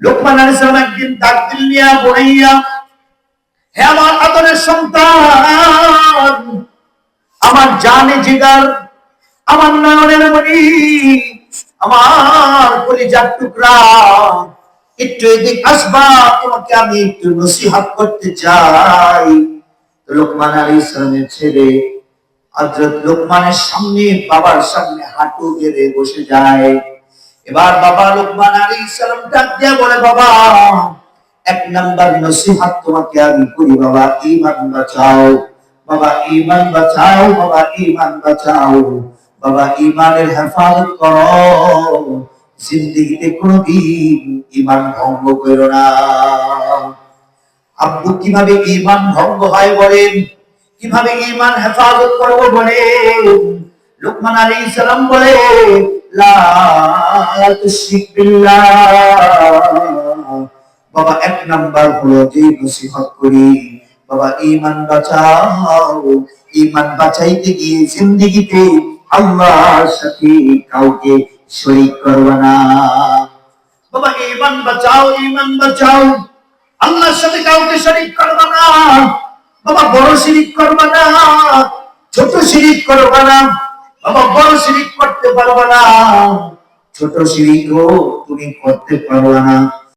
লোকমান আলাইহিস সালাম একদিন ডাক দিলিয়া বড়াইয়া, হে আমার আদরের সন্তান, আমার জানে জিগার, আমার নয়নের মণি, আমার কলিজার টুকরা, একটু এদিক আসবা, তোমাকে আমি একটু নসিহত করতে চাই। লোকমান আলাইহিস সালামের ছেলে হযরত লোকমানের সামনে, বাবার সামনে হাঁটু গেড়ে বসে যায়। এবার বাবা লোকমান আলাইহিস সালাম ডাক দিয়া বলে, বাবা, এক নাম্বার নসিহত তোমাকে আমি করি, বাবা, ঈমান বাঁচাও, বাবা, ঈমান বাঁচাও, বাবা, ঈমান বাঁচাও, বাবা, ঈমানের হেফাজত করো। জিন্দেগিতে কোনোদিন ঈমান ভঙ্গ করো না। আব্বু কীভাবে ঈমান ভঙ্গ হয় বলেন? কীভাবে ঈমান হেফাজত করব বলেন? লোকমান আলাইহিস সালাম বলে লা তুশরিক বিল্লাহ বাবা, এক নাম্বার হলো যে নসিহত করি। বাবা, ঈমান বাঁচাও। ঈমান বাঁচাইতে গিয়ে জিন্দেগিতে আল্লাহর সাথে কাউকে শরীক করবে না। বাবা, ঈমান বাঁচাও ঈমান বাঁচাও। আল্লাহর সাথে কাউকে শরীক করবে না। বাবা, বড় শিরিক করবে না। ছোট শিরিক করবে না। বাবা, বড় শিরিক করতে পারবে না। ছোট শিরিকও তুমি করতে পারবা না।